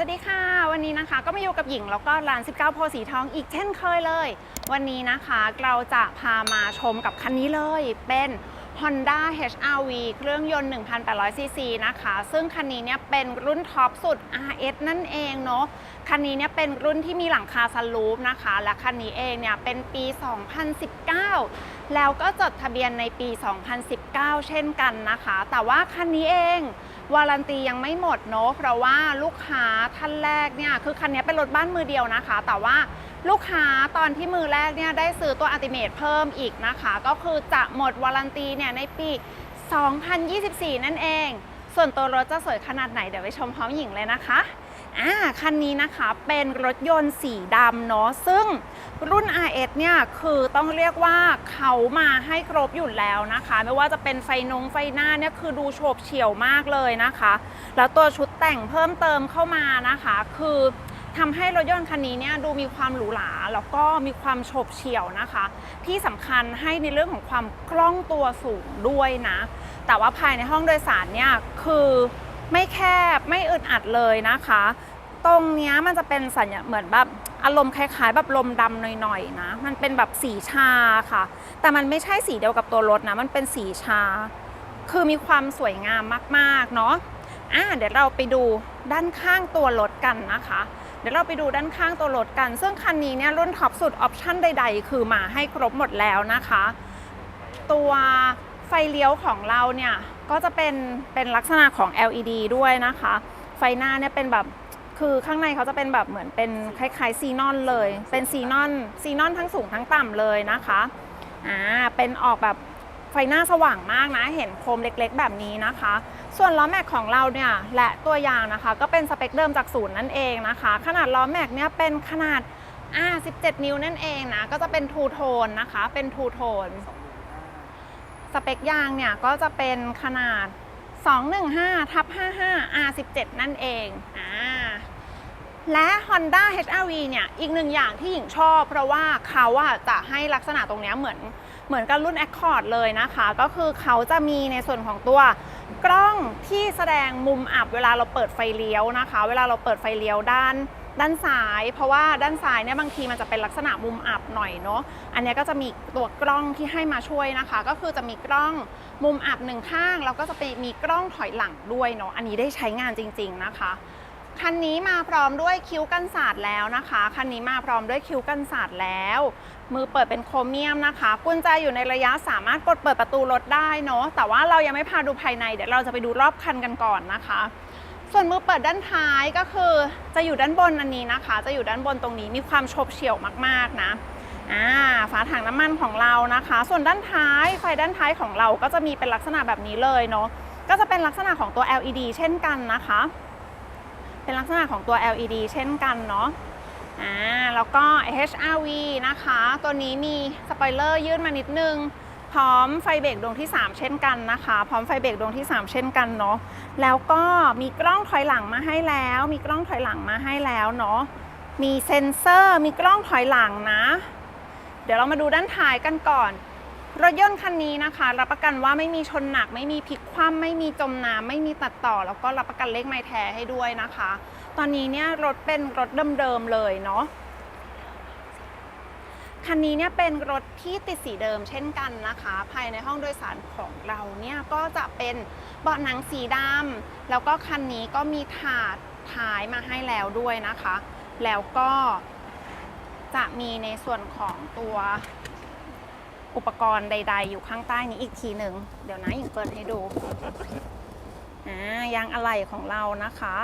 สวัสดีค่ะ วันนี้นะคะก็มาอยู่กับหญิงแล้วก็ร้าน 19 โพสีทองอีกเช่นเคยเลย วันนี้นะคะเราจะพามาชมกับคันนี้เลยเป็น Honda HR-V เครื่องยนต์ 1,800ซีซีนะคะ ซึ่งคันนี้เนี่ยเป็นรุ่นท็อปสุด RS นั่นเองเนาะ คันนี้เนี่ยเป็นรุ่นที่มีหลังคาสลูปนะคะ และคันนี้เองเนี่ยเป็นปี 2019 แล้วก็จดทะเบียนในปี 2019 เช่นกันนะคะ แต่ว่าคันนี้เอง วารันตียังไม่หมดเนาะเพราะว่าลูกค้าท่านแรกเนี่ยคือคันนี้เป็นรถบ้านมือเดียวนะคะ แต่ว่าลูกค้าตอนที่มือแรกเนี่ยได้ซื้อตัวอัติเมตเพิ่มอีกนะคะ ก็คือจะหมดวารันตีเนี่ยในปี 2024 นั่นเอง ส่วนตัวรถจะสวยขนาดไหนเดี๋ยวไปชมพร้อมหญิงเลยนะคะ อ่าคันนี้นะคะเป็นรถยนต์สีดำเนาะซึ่งรุ่น RS เนี่ยคือต้องเรียกว่าเขามาให้ครบอยู่แล้วนะคะ ไม่ว่าจะเป็นไฟนงไฟหน้าเนี่ยคือดูโฉบเฉี่ยวมากเลยนะคะ แล้วตัวชุดแต่งเพิ่มเติมเข้ามานะคะ คือทำให้รถยนต์คันนี้เนี่ยดูมีความหรูหราแล้วก็มีความโฉบเฉี่ยวนะคะ ที่สำคัญให้ในเรื่องของความคล่องตัวสูงด้วยนะ แต่ว่าภายในห้องโดยสารเนี่ยคือ ไม่แคบไม่อึดอัดเลยนะคะ ตรงเนี้ยมันจะเป็นสัญญาเหมือนแบบอารมณ์คล้ายๆ แบบลมดำหน่อยๆนะ มันเป็นแบบสีชาค่ะ แต่มันไม่ใช่สีเดียวกับตัวรถนะ มันเป็นสีชา คือมีความสวยงามมากๆเนาะอะเดี๋ยวเราไปดูด้านข้างตัวรถกันนะคะ เดี๋ยวเราไปดูด้านข้างตัวรถกัน ซึ่งคันนี้เนี่ยรุ่นท็อปสุดออปชั่นใด ๆ คือมาให้ครบหมดแล้วนะคะ ตัวไฟเลี้ยวของเราเนี่ย ก็จะเป็นเป็นลักษณะของ LED ด้วยนะคะ ไฟหน้าเนี่ยเป็นแบบคือข้างในเขาจะเป็นแบบเหมือนเป็นคล้ายๆซีนอนเลย เป็นซีนอนซีนอนทั้งสูงทั้งต่ำเลยนะคะอ่าเป็นออกแบบไฟหน้าสว่างมากนะ เห็นโคมเล็กๆ แบบนี้นะคะ ส่วนล้อแม็กของเราเนี่ยและตัวยางนะคะ ก็เป็นสเปคเดิมจากศูนย์นั่นเองนะคะ ขนาดล้อแม็กเนี่ยเป็นขนาดอ่า17 นิ้วนั่นเองนะ ก็จะเป็นทูโทนนะคะ เป็นทูโทน สเปคยางเนี่ยก็จะเป็นขนาด 215ทับ55 R17 นั่นเองอ่าและ Honda HR-V เนี่ยอีกหนึ่งอย่างที่หญิงชอบ เพราะว่าเขาอะจะให้ลักษณะตรงเนี้ยเหมือนเหมือนกับรุ่น Accord เลยนะคะ ก็คือเขาจะมีในส่วนของตัวกล้องที่แสดงมุมอับเวลาเราเปิดไฟเลี้ยวนะคะ เวลาเราเปิดไฟเลี้ยวด้าน ด้านซ้าย เพราะว่าด้านซ้ายเนี่ยบางทีมันจะเป็นลักษณะมุมอับหน่อยเนาะอันนี้ก็จะมีตัวกล้องที่ให้มาช่วยนะคะ ก็คือจะมีกล้องมุมอับหนึ่งข้างแล้วก็จะไปมีกล้องถอยหลังด้วยเนาะอันนี้ได้ใช้งานจริง ๆนะคะคันนี้มาพร้อมด้วยคิ้วกันศาสตร์แล้วนะคะ คันนี้มาพร้อมด้วยคิ้วกันศาสตร์แล้ว มือเปิดเป็นโครเมียมนะคะกุญแจอยู่ในระยะสามารถกดเปิดประตูรถได้เนาะ แต่ว่าเรายังไม่พาดูภายใน เดี๋ยวเราจะไปดูรอบคันกันก่อนนะคะ ส่วนมือเปิดด้านท้ายก็คือจะอยู่ด้านบนอันนี้นะคะ จะอยู่ด้านบนตรงนี้มีความโฉบเฉี่ยวมากๆนะอ่าฝาถังน้ำมันของเรานะคะ ส่วนด้านท้ายไฟด้านท้ายของเราก็จะมีเป็นลักษณะแบบนี้เลยเนาะก็จะเป็นลักษณะของตัว LED เช่นกันนะคะ เป็นลักษณะของตัว LED เช่นกันเนาะอ่าแล้วก็ HRV นะคะ ตัวนี้มีสปอยเลอร์ยื่นมานิดนึง พร้อมไฟเบรกดวงที่ 3 เช่นกันนะคะ พร้อมไฟเบรกดวงที่ 3 เช่นกันเนาะแล้วก็มีกล้องถอยหลังมาให้แล้ว มีกล้องถอยหลังมาให้แล้วเนาะมีเซ็นเซอร์ มีกล้องถอยหลังนะ เดี๋ยวเรามาดูด้านท้ายกันก่อนรถยนต์คันนี้นะคะ รับประกันว่าไม่มีชนหนัก ไม่มีพลิกคว่ำไม่มีจมน้ำไม่มีตัดต่อ แล้วก็รับประกันเลขไม้แท้ให้ด้วยนะคะ ตอนนี้เนี่ยรถเป็นรถเดิมๆเลยเนาะ คันนี้เนี่ยเป็นรถที่ติดสีเดิมเช่นกันนะคะ ภายในห้องโดยสารของเราเนี่ยก็จะเป็นเบาะหนังสีดำแล้วก็คันนี้ก็มีถาดท้ายมาให้แล้วด้วยนะคะ แล้วก็จะมีในส่วนของตัวอุปกรณ์ใด ๆ อยู่ข้างใต้นี้อีกทีหนึ่งเดี๋ยวนะหญิงเปิดให้ดูอ่ายางอะไหล่ของเรานะคะ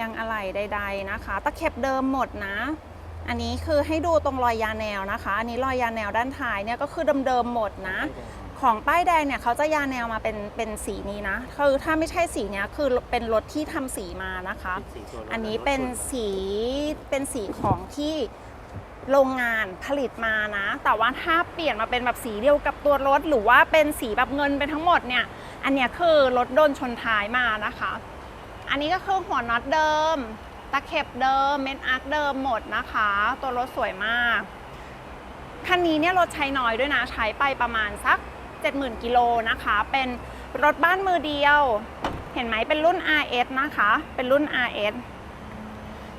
ยางอะไหล่ใด ๆนะคะ ตะเข็บเดิมหมดนะ อันนี้คือให้ดูตรงรอยยาแนวนะคะ อันนี้รอยยาแนวด้านท้ายเนี่ยก็คือเดิมๆหมดนะ ของป้ายแดงเนี่ยเขาจะยาแนวมาเป็นเป็นสีนี้นะ คือถ้าไม่ใช่สีเนี้ยคือเป็นรถที่ทำสีมานะคะ อันนี้เป็นสีเป็นสีของที่โรงงานผลิตมานะ แต่ว่าถ้าเปลี่ยนมาเป็นแบบสีเดียวกับตัวรถ หรือว่าเป็นสีแบบเงินเป็นทั้งหมดเนี่ย อันเนี้ยคือรถโดนชนท้ายมานะคะ อันนี้ก็คือหัวน็อตเดิม ตะเข็บเดิมเมนอาร์คเดิมหมดนะคะ ตัวรถสวยมาก คันนี้เนี่ยรถใช้น้อยด้วยนะ ใช้ไปประมาณสัก 70,000กิโลนะคะ เป็นรถบ้านมือเดียว เห็นไหมเป็นรุ่น RS นะคะ เป็นรุ่น RS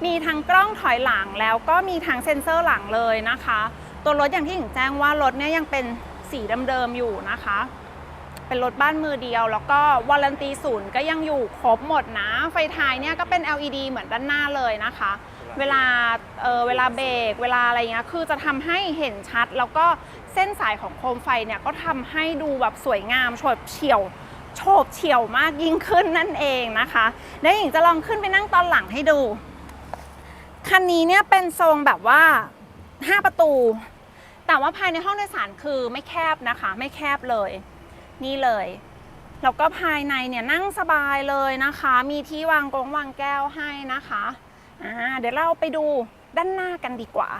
มีทั้งกล้องถอยหลังแล้วก็มีทั้งเซ็นเซอร์หลังเลยนะคะ ตัวรถอย่างที่หญิงแจ้งว่ารถเนี่ยยังเป็นสีเดิมๆอยู่นะคะ เป็นรถบ้านมือเดียว แล้วก็วารันตีศูนย์ก็ยังอยู่ครบหมดนะ ไฟท้ายเนี่ยก็เป็น LED เหมือนด้านหน้าเลยนะคะ เวลาเออเวลาเบรกเวลาอะไรเงี้ยคือจะทำให้เห็นชัด แล้วก็เส้นสายของโคมไฟเนี่ยก็ทำให้ดูแบบสวยงามโฉบเฉี่ยวโฉบเฉี่ยวมากยิ่งขึ้นนั่นเองนะคะเดี๋ยวหญิงจะลองขึ้นไปนั่งตอนหลังให้ดูคันนี้เนี่ยเป็นทรงแบบว่า 5 ประตู แต่ว่าภายในห้องโดยสารคือไม่แคบนะคะ ไม่แคบเลย นี่เลย แล้วก็ภายในเนี่ยนั่งสบายเลยนะคะ มีที่วางกงวางแก้วให้นะคะอ่าเดี๋ยวเราไปดูด้านหน้ากันดีกว่า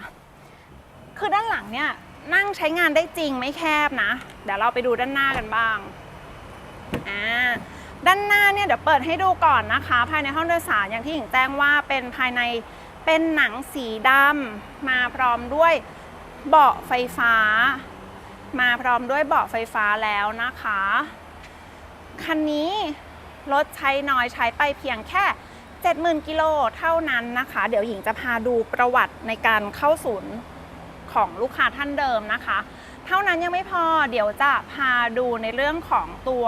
คือด้านหลังเนี่ยนั่งใช้งานได้จริงไม่แคบนะ เดี๋ยวเราไปดูด้านหน้ากันบ้างอ่าด้านหน้าเนี่ยเดี๋ยวเปิดให้ดูก่อนนะคะ ภายในห้องโดยสารอย่างที่หญิงแจ้งว่าเป็นภายในเป็นหนังสีดำมาพร้อมด้วยเบาะไฟฟ้า มาพร้อมด้วยเบาะไฟฟ้าแล้วนะคะ คันนี้รถใช้น้อยใช้ไปเพียงแค่ 70,000กิโลเท่านั้นนะคะ เดี๋ยวหญิงจะพาดูประวัติในการเข้าศูนย์ของลูกค้าท่านเดิมนะคะ เท่านั้นยังไม่พอเดี๋ยวจะพาดูในเรื่องของตัว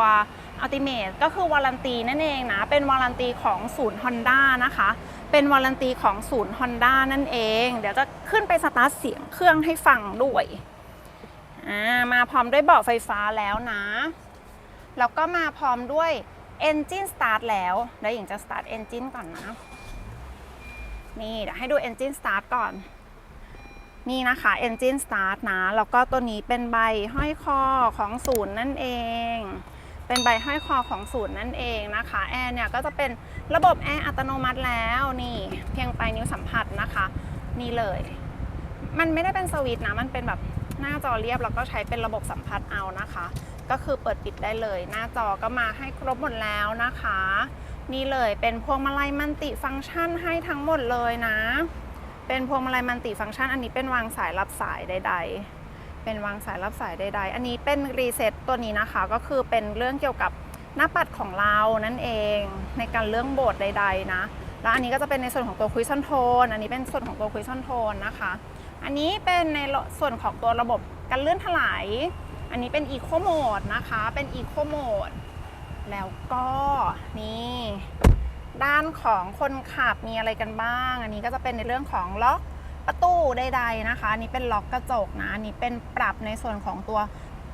Ultimate ก็คือวารันตีนั่นเองนะ เป็นวารันตีของศูนย์ Honda นะคะ เป็นวารันตีของศูนย์ Honda นั่นเอง เดี๋ยวจะขึ้นไปสตาร์ทเสียงเครื่องให้ฟังด้วย อ่ามาพร้อมด้วยเบาะไฟฟ้าแล้วนะ แล้วก็มาพร้อมด้วย Engine Start แล้วเดี๋ยวหญิงจะ Start Engine ก่อนนะ นี่เดี๋ยวให้ดู Engine Start ก่อน นี่นะคะ Engine Start นะ แล้วก็ตัวนี้เป็นใบห้อยคอของศูนย์นั่นเอง เป็นใบห้อยคอของศูนย์นั่นเองนะคะแอร์เนี่ยก็จะเป็นระบบแอร์อัตโนมัติแล้วนี่ เพียงปลายนิ้วสัมผัสนะคะ นี่เลย มันไม่ได้เป็นสวิตช์นะ มันเป็นแบบ หน้าจอเรียบแล้วก็ใช้เป็นระบบสัมผัสเอานะคะ ก็คือเปิดปิดได้เลย หน้าจอก็มาให้ครบหมดแล้วนะคะ นี่เลยเป็นพวงมาลัยมันติฟังก์ชันให้ทั้งหมดเลยนะ เป็นพวงมาลัยมันติฟังก์ชัน อันนี้เป็นวางสายรับสายใด ๆ เป็นวางสายรับสายใด ๆ อันนี้เป็นรีเซ็ตตัวนี้นะคะ ก็คือเป็นเรื่องเกี่ยวกับหน้าปัดของเรานั่นเองในการเรื่องโบทใด ๆ นะ แล้วอันนี้ก็จะเป็นในส่วนของตัวคุยซอนโทน อันนี้เป็นส่วนของตัวคุยซอนโทนนะคะ อันนี้เป็นในส่วนของตัวระบบการเลื่อนถลาย อันนี้เป็น Eco Mode นะคะ เป็น Eco Mode แล้วก็นี่ด้านของคนขับมีอะไรกันบ้าง อันนี้ก็จะเป็นในเรื่องของล็อกประตูใดๆนะคะ อันนี้เป็นล็อกกระจกนะ อันนี้เป็นปรับในส่วนของตัว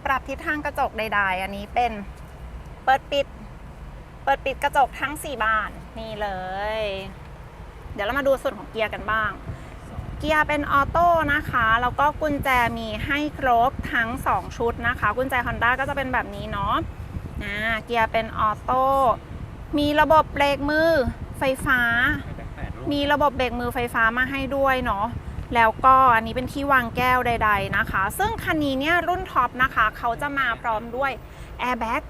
ปรับทิศทางกระจกใด ๆ อันนี้เป็นเปิดปิด เปิดปิดกระจกทั้ง 4 บานนี่เลย เดี๋ยวเรามาดูส่วนของเกียร์กันบ้าง เกียร์เป็นออโต้นะคะ แล้วก็กุญแจมีให้ครบทั้ง 2 ชุดนะคะ กุญแจ Honda ก็จะเป็นแบบนี้เนาะนะเกียร์เป็นออโต้ มีระบบเบรกมือไฟฟ้า มีระบบเบรกมือไฟฟ้ามาให้ด้วยเนาะ แล้วก็อันนี้เป็นที่วางแก้วใด ๆนะคะ ซึ่งคันนี้เนี่ยรุ่นท็อปนะคะ เขาจะมาพร้อมด้วยแอร์แบ็ก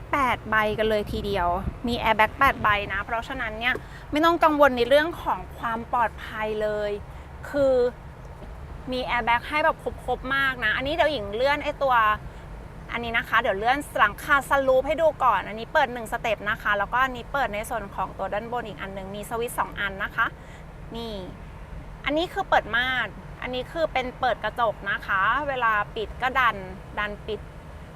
8 ใบกันเลยทีเดียว มีแอร์แบ็ก8ใบนะ เพราะฉะนั้นเนี่ยไม่ต้องกังวลในเรื่องของความปลอดภัยเลย คือมีแอร์แบ็กให้แบบครบๆมากนะ อันนี้เดี๋ยวหญิงเลื่อนไอตัวอันนี้นะคะ เดี๋ยวเลื่อนหลังคาสลูปให้ดูก่อน อันนี้เปิด1สเต็ปนะคะ แล้วก็อันนี้เปิดในส่วนของตัวด้านบนอีกอันหนึ่งมีสวิตช์สองอันนะคะ นี่ อันนี้คือเปิดม่านอันนี้คือเป็นเปิดกระจกนะคะ เวลาปิดก็ดัน ดันปิด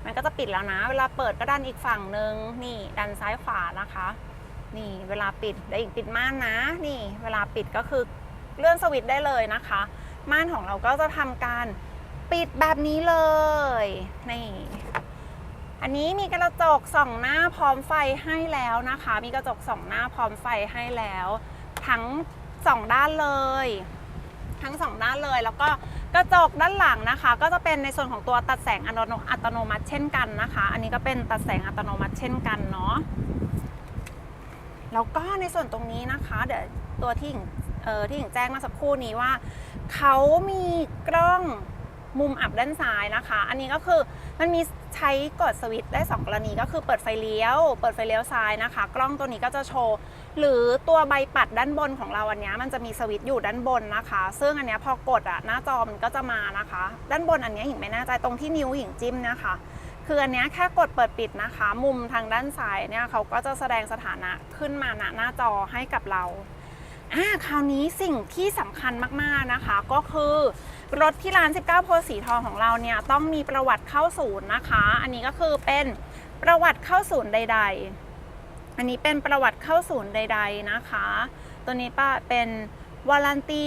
มันก็จะปิดแล้วนะ เวลาเปิดก็ดันอีกฝั่งหนึ่งนี่ ดันซ้ายขวานะคะ นี่ เวลาปิดได้อีกปิดม่านนะ นี่ เวลาปิดก็คือ เลื่อนสวิตช์ได้เลยนะคะ ม่านของเราก็จะทำการปิดแบบนี้เลยนี่อันนี้มีกระจกส่องหน้าพร้อมไฟให้แล้วนะคะ มีกระจกส่องหน้าพร้อมไฟให้แล้ว ทั้งสองด้านเลย ทั้งสองด้านเลย แล้วก็กระจกด้านหลังนะคะ ก็จะเป็นในส่วนของตัวตัดแสงอัตโนตโนมัติเช่นกันนะคะ อันนี้ก็เป็นตัดแสงอัตโนมัติเช่นกันเนาะแล้วก็ในส่วนตรงนี้นะคะ เดี๋ยวตัวที่หญิง อ่อที่หญิงแจ้งมาสักครู่นี้ว่าเขามีกล้องมุมอับด้านซ้ายนะคะ อันนี้ก็คือมันมีใช้กดสวิตช์ได้ 2 กรณีก็คือเปิดไฟเลี้ยว เปิดไฟเลี้ยวซ้ายนะคะ กล้องตัวนี้ก็จะโชว์ หรือตัวใบปัดด้านบนของเราอันนี้มันจะมีสวิตช์อยู่ด้านบนนะคะ ซึ่งอันนี้พอกดอะหน้าจอมันก็จะมานะคะ ด้านบนอันนี้หญิงไม่แน่ใจตรงที่นิ้วหญิงจิ้มนะคะ คืออันนี้แค่กดเปิดปิดนะคะ มุมทางด้านซ้ายเนี่ยเขาก็จะแสดงสถานะขึ้นมาณหน้าจอให้กับเรา อ่าคราวนี้สิ่งที่สำคัญมากๆนะคะ ก็คือรถที่ร้าน 19 โพสีทองของเราเนี่ยต้องมีประวัติเข้าศูนย์นะคะ อันนี้ก็คือเป็นประวัติเข้าศูนย์ใด ๆ อันนี้เป็นประวัติเข้าศูนย์ใด ๆนะคะ ตัวนี้ป้าเป็นวารันตี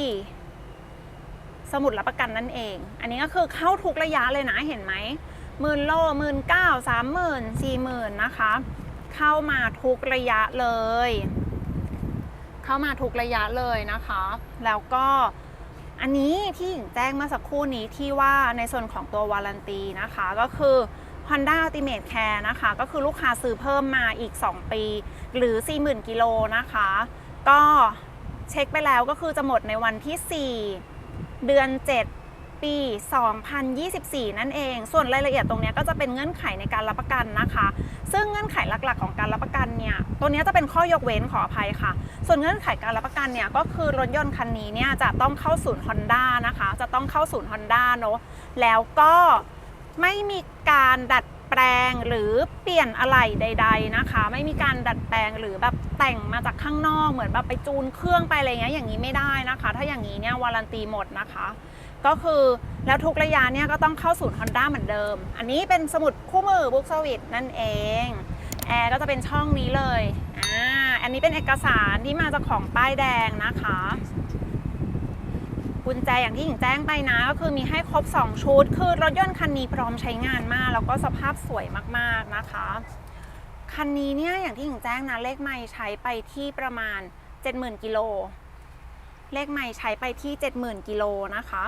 สมุดรับประกันนั่นเอง อันนี้ก็คือเข้าทุกระยะเลยนะเห็นไหมหมื่นโลหมื่นเก้าสามหมื่นสี่หมื่นนะคะ เข้ามาทุกระยะเลย เข้ามาทุกระยะเลยนะคะ แล้วก็อันนี้ที่หญิงแจ้งเมื่อสักครู่นี้ที่ว่าในส่วนของตัววารันตีนะคะ ก็คือ Honda Ultimate Care นะคะ ก็คือลูกค้าซื้อเพิ่มมาอีก 2 ปี หรือ 40,000 กิโลนะคะ ก็เช็คไปแล้วก็คือจะหมดในวันที่ 4 เดือน 7 ปี 2024 นั่นเอง ส่วนรายละเอียดตรงนี้ก็จะเป็นเงื่อนไขในการรับประกันนะคะ ซึ่งเงื่อนไขหลักๆ ของการรับประกันเนี่ย ตัวนี้จะเป็นข้อยกเว้นขออภัยค่ะ ส่วนเงื่อนไขการรับประกันเนี่ยก็คือรถยนต์คันนี้เนี่ยจะต้องเข้าศูนย์ Honda นะคะ จะต้องเข้าศูนย์ Honda เนอะแล้วก็ไม่มีการดัดแปลงหรือเปลี่ยนอะไหล่ใด ๆนะคะ ไม่มีการดัดแปลงหรือแบบแต่งมาจากข้างนอกเหมือนแบบไปจูนเครื่องไปอะไรเงี้ยอย่างนี้ไม่ได้นะคะ ถ้าอย่างนี้เนี่ย วารันตีหมดนะคะ ก็คือแล้วทุกระยะเนี่ยก็ต้องเข้าศูนย์ Honda เหมือนเดิม อันนี้เป็นสมุดคู่มือบุ๊กสวิตนั่นเองแอร์ก็จะเป็นช่องนี้เลยอ่าอันนี้เป็นเอกสารที่มาจากของป้ายแดงนะคะกุญแจอย่างที่หญิงแจ้งไปนะ ก็คือมีให้ครบ 2 ชุด คือรถยนต์คันนี้พร้อมใช้งานมาก แล้วก็สภาพสวยมากๆนะคะ คันนี้เนี่ยอย่างที่หญิงแจ้งนะ เลขไม่ใช้ไปที่ประมาณ 70,000กิโลเลขไม่ใช้ไปที่ 70,000กิโลนะคะ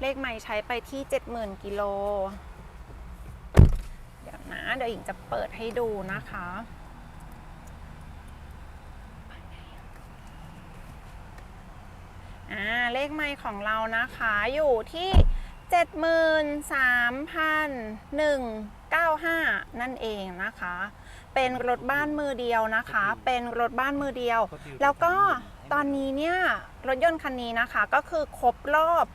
เลขไม่ใช้ไปที่ 70,000 กิโล เดี๋ยวนะ เดี๋ยวหญิงจะเปิดให้ดูนะคะ อ่า เลขไม่ของเรานะคะอยู่ที่ 73,195 นั่นเองนะคะ เป็นรถบ้านมือเดียวนะคะ เป็นรถบ้านมือเดียว แล้วก็ตอนนี้เนี่ย รถยนต์คันนี้นะคะก็คือครบรอบ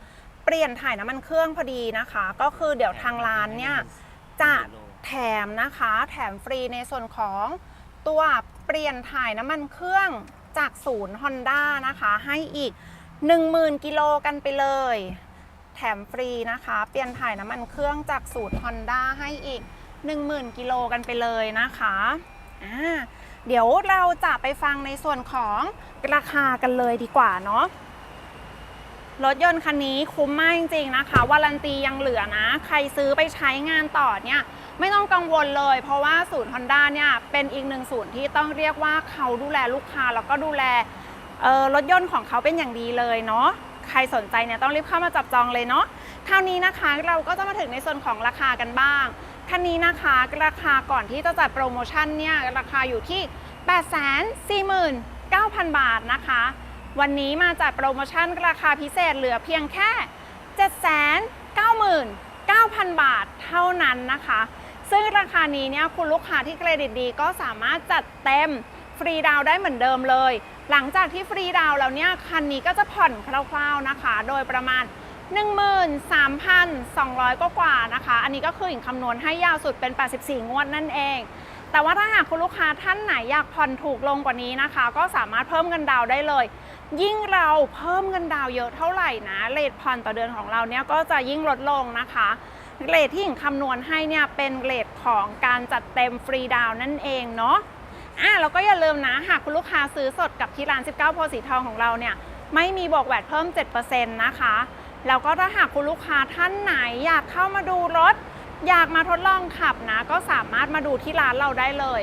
เปลี่ยนถ่ายน้ำมันเครื่องพอดีนะคะ ก็คือเดี๋ยวทางร้านเนี่ยจะแถมนะคะ แถมฟรีในส่วนของตัวเปลี่ยนถ่ายน้ำมันเครื่องจากศูนย์ Honda นะคะ ให้อีก 10,000 กิโลกันไปเลย แถมฟรีนะคะ เปลี่ยนถ่ายน้ำมันเครื่องจากศูนย์ Honda ให้อีก 10,000 กิโลกันไปเลยนะคะอ่าเดี๋ยวเราจะไปฟังในส่วนของราคากันเลยดีกว่าเนาะ รถยนต์คันนี้คุ้มมากจริงๆนะคะวารันตียังเหลือนะ ใครซื้อไปใช้งานต่อเนี่ยไม่ต้องกังวลเลย เพราะว่าศูนย์ Honda เนี่ยเป็นอีกหนึ่งศูนย์ที่ต้องเรียกว่าเขาดูแลลูกค้า แล้วก็ดูแลรถยนต์ของเขาเป็นอย่างดีเลยเนาะใครสนใจเนี่ยต้องรีบเข้ามาจับจองเลยเนาะคราวนี้นะคะเราก็จะมาถึงในส่วนของราคากันบ้างคันนี้นะคะราคาก่อนที่จะจัดโปรโมชั่นเนี่ยราคาอยู่ที่ 849,000 บาทนะคะ วันนี้มาจัดโปรโมชั่นราคาพิเศษเหลือเพียงแค่ 799,000 บาทเท่านั้นนะคะ ซึ่งราคานี้เนี่ยคุณลูกค้าที่เครดิตดีก็สามารถจัดเต็มฟรีดาวได้เหมือนเดิมเลย หลังจากที่ฟรีดาวแล้วเนี่ยคันนี้ก็จะผ่อนคร่าวๆนะคะ โดยประมาณ 13,200 กว่ากว่าๆนะคะ อันนี้ก็คือหญิงคำนวณให้ยาวสุดเป็น 84 งวดนั่นเอง แต่ว่าถ้าหากคุณลูกค้าท่านไหนอยากผ่อนถูกลงกว่านี้นะคะ ก็สามารถเพิ่มเงินดาวได้เลย ยิ่งเราเพิ่มเงินดาวเยอะเท่าไหร่นะเรทผ่อนต่อเดือนของเราเนี่ยก็จะยิ่งลดลงนะคะเรทที่หญิงคำนวณให้เนี่ยเป็นเรทของการจัดเต็มฟรีดาวนั่นเองเนาะอะแล้วก็อย่าลืมนะหากคุณลูกค้าซื้อสดกับที่ร้าน 19โพสีทองของเราเนี่ยไม่มีบวกแวดเพิ่ม 7%นะคะ แล้วก็ถ้าหากคุณลูกค้าท่านไหนอยากเข้ามาดูรถ อยากมาทดลองขับนะ ก็สามารถมาดูที่ร้านเราได้เลย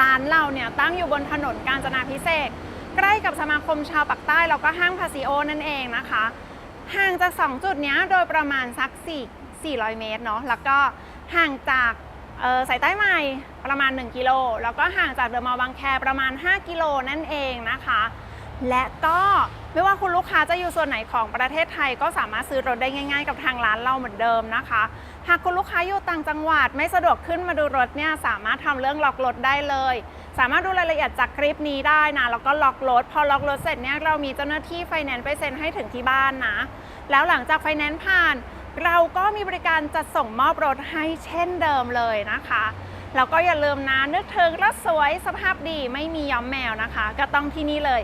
ร้านเราเนี่ยตั้งอยู่บนถนนกาญจนาพิเศษใกล้กับสมาคมชาวปากใต้แล้วก็ห้างพาซิโอนั่นเองนะคะ ห่างจาก 2 จุดนี้โดยประมาณสัก 4 400 เมตรเนาะแล้วก็ห่างจากเอ่อสายใต้ใหม่ประมาณ 1 กิโล แล้วก็ห่างจากเดอะมอลล์บางแคประมาณ 5 กิโลนั่นเองนะคะ และก็ ไม่ว่าคุณลูกค้าจะอยู่ส่วนไหนของประเทศไทย ก็สามารถซื้อรถได้ง่าย ๆ กับทางร้านเราเหมือนเดิมนะคะ หากคุณลูกค้าอยู่ต่างจังหวัด ไม่สะดวกขึ้นมาดูรถเนี่ยสามารถทำเรื่องล็อกรถได้เลย สามารถดูรายละเอียดจากคลิปนี้ได้นะแล้วก็ล็อกรถพอล็อกรถเสร็จเนี่ยเรามีเจ้าหน้าที่ไฟแนนซ์ไปเซ็นให้ถึงที่บ้านนะ แล้วหลังจากไฟแนนซ์ผ่าน เราก็มีบริการจัดส่งมอบรถให้เช่นเดิมเลยนะคะแล้วก็อย่าลืมนะนึกถึงรถสวยสภาพดีไม่มีย้อมแมวนะคะ ก็ต้องที่นี่เลย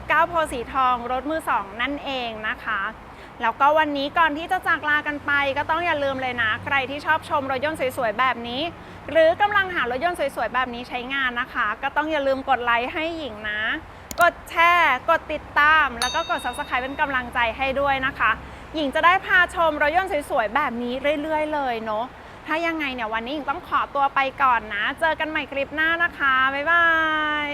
19 โพสีทองรถมือ2นั่นเองนะคะ แล้วก็วันนี้ก่อนที่จะจากลากันไป ก็ต้องอย่าลืมเลยนะ ใครที่ชอบชมรถยนต์สวยๆแบบนี้ หรือกำลังหารถยนต์สวยๆแบบนี้ใช้งานนะคะ ก็ต้องอย่าลืมกดไลค์ให้หญิงนะ กดแชร์กดติดตาม แล้วก็กด subscribe เป็นกำลังใจให้ด้วยนะคะ หญิงจะได้พาชมรถยนต์สวยๆแบบนี้เรื่อยๆ เลยเนาะถ้ายังไงเนี่ยวันนี้หญิงต้องขอตัวไปก่อนนะ เจอกันใหม่คลิปหน้านะคะบ๊ายบาย